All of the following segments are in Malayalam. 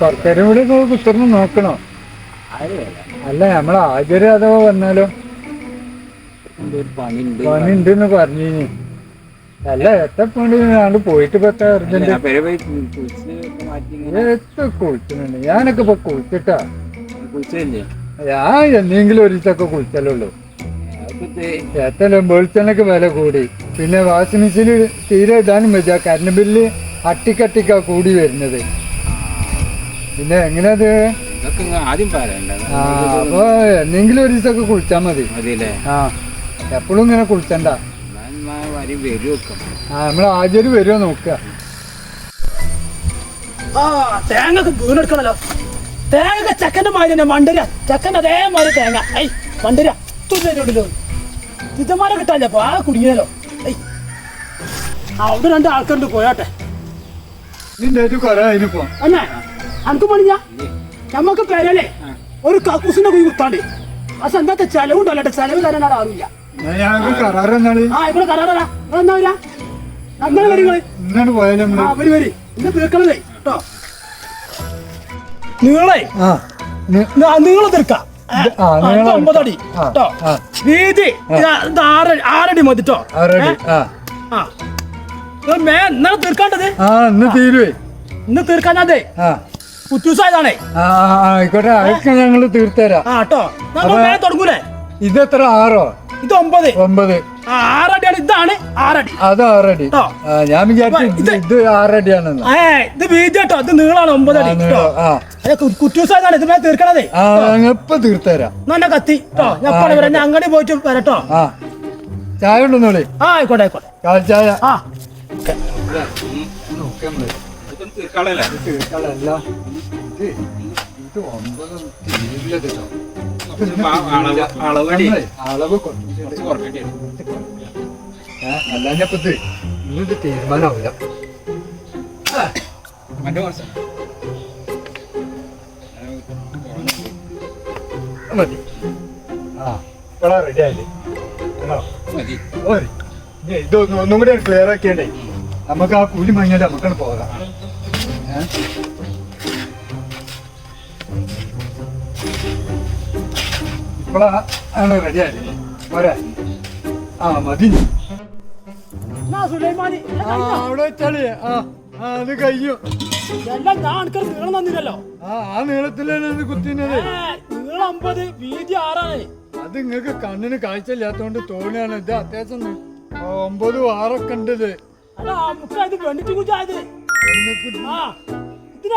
കുറച്ചേരും കൂടി ഒന്ന് നോക്കണോ? അല്ല നമ്മളെ ആചാര്യ അഥവാ വന്നാലോ? പണി ഉണ്ട് പറഞ്ഞിനി. അല്ല എത്ര പണി ഞാണ്ട് പോയിട്ട് പറ്റാ അർജന്റ് എത്ര കുളിച്ചിട്ടുണ്ട്? ഞാനൊക്കെ ഇപ്പൊ കുളിച്ചിട്ടാ. കുളിച്ചല്ലേ ഞാൻ എന്തെങ്കിലും ഒരു ദിവസമൊക്കെ കുളിച്ചാലുള്ളൂ വെളിച്ചെണ്ണക്ക് വില കൂടി? പിന്നെ വാഷിംഗ് മെഷീൻ തീരെ ഇടാനും വെച്ചാൽ കറണ്ട് ബില്ല് അട്ടിക്കട്ടിക്കാ കൂടി വരുന്നത്. പിന്നെ എങ്ങനെ അത് ഇങ്ങ് ആദ്യം പറയണ്ട. ആ അപ്പൊ എന്നെങ്കിലും ഒരു ദിവസമൊക്കെ കുളിച്ചാ മതി. ആ എപ്പോഴും ഇങ്ങനെ കുളിച്ചണ്ട. ഞാൻ വരി വരും വെക്കാം ആ നമ്മൾ ആചാര്യ വരുമോ നോക്കുക. ആ തേങ്ങക്ക് വീണെടുക്കണല്ലോ. തേങ്ങ ചക്കന്റെ മാതിരി തന്നെ മണ്ടര. ചക്കന്റെ അതേമാതിരി തേങ്ങ. ഐ മണ്ടര തുല്ലോ ഇതമാരെ കിട്ടാല്ലോ ആ കുടുങ്ങിയല്ലോ ഐ അവിടെ രണ്ട് ആൾക്കാരുണ്ട് പോയാട്ടെ. നിന്റെ ഒരു അന്നെ അനക്ക് പണിഞ്ഞ നമ്മക്ക് പേരല്ലേ ഒരു കക്കൂസിന്റെ കുഴി കുത്താണ്ട്. പക്ഷെ എന്താ ചെലവുണ്ടല്ലോ ചെലവ് തരാൻ എന്നാണ് ആ ഇവിടെ കരാറാ എന്നാ വരാ? അങ്ങനെ വരികൾ ഇന്നാണ് പോയാലും അവർ വരി വരി. ഇന്ന് തീർക്കണതേ കേട്ടോ നിങ്ങളെ? നിങ്ങൾ തീർക്കാം. ഒമ്പതടി കേട്ടോ. വീതി ഇതാ, ആറടി ആറടി മതി കേട്ടോ മേ ഇന്നലെ തീർക്കാണ്ടത്? ഇന്ന് തീരുവേ. ഇന്ന് തീർക്കാഞ്ഞാതേ. ആ, ആയിക്കോട്ടെ. അതൊക്കെ ഞങ്ങൾ തീർത്തരാം. ആ കേട്ടോ തുടങ്ങൂലേ? ഇതെത്ര? ആറോ? ഇത് ഒമ്പത്. ഒമ്പത്. ആറടിയാണ്. ഇതാണ് ആറടി. അത് ആറടി. ഞാൻ വിചാരിച്ചു ഇത് ആറടിയാണെന്ന്. ഏ ഇത് വീതി കേട്ടോ ഇത് നീളാണ് ആ, അടി കേട്ടോ ആ. കുറ്റൂസായതാണ്. ഇത് തീർക്കണതേ. ഇപ്പൊ തീർത്തരാം. നല്ല കത്തി. കേട്ടോ ഞാൻ ഞാൻ അങ്ങോട്ട് പോയിട്ട് വരട്ടോ ആ. ചായ ഉണ്ടെന്നോളി ആ ആയിക്കോട്ടെ ആയിക്കോട്ടെ. കാൽ ചായ. ആ. തീർക്കാളല്ലേ ഇത് ഒമ്പതും തീരില്ല കേട്ടോ. അളവ് ഇന്നിത് തീരുമാനമാവില്ല. മതി. ആ ഇപ്പോഴാ റെഡി ആയില്ലേ? ഇത് ഒന്നും കൂടി ക്ലിയർ ആക്കിയണ്ടേ നമുക്ക് ആ കൂലി മങ്ങിയാൽ നമുക്കാണ് പോകാം. ഏ? ഇപ്പോഴാ ആണ് റെഡി ആയില്ലേ പോരാ. ആ മതി. അവിടെ വെച്ചാളേ ആ അത് കഴിഞ്ഞു. എല്ലാം ഞാൻ അനക്കൊരു നീളം തന്നില്ലല്ലോ. ആ ആ നീളത്തിലാണ് ഇത് കുത്തിനത് ഏ, നീളം അമ്പത് വീതി ആറാണ്. അത് നിങ്ങൾക്ക് കണ്ണിന് കാഴ്ചയില്ലാത്തോണ്ട് തോന്നിയാണ് ഇത് അത്യാവശ്യം ഒമ്പതും ആറൊക്കെ ഉണ്ട് ഇത്. അത്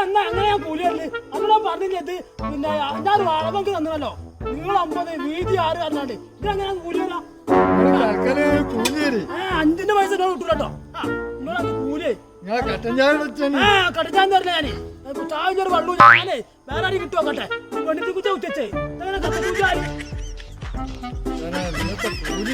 എന്നാ അങ്ങനെ ഞാൻ കൂലിയല്ലേ അത് ഞാൻ പറഞ്ഞില്ലേ ഇത് പിന്നെ ഞാൻ വാളമൊക്കെ തന്നല്ലോ നീളം അമ്പത് വീതി ആറ് പറഞ്ഞാണ്ട് ഇതെങ്ങനെ കൂലിയല്ല തൽക്കാലം കൂലി തരി ഏ അഞ്ചിന്റെ പൈസ കിട്ടൂലോ ചായ വെച്ചാണ് ആ കടച്ചാൻ തരില്ല ഞാൻ? ചാവിന്റെ ഒരു വെള്ളവും ഞാനേ വേറെ ആരും കിട്ടുമോ കട്ടെ? വെണ്ടിട്ട് കുറ്റ ഉച്ചേ അങ്ങനെ കട്ട കൂലി ഇന്നത്തെ കൂലി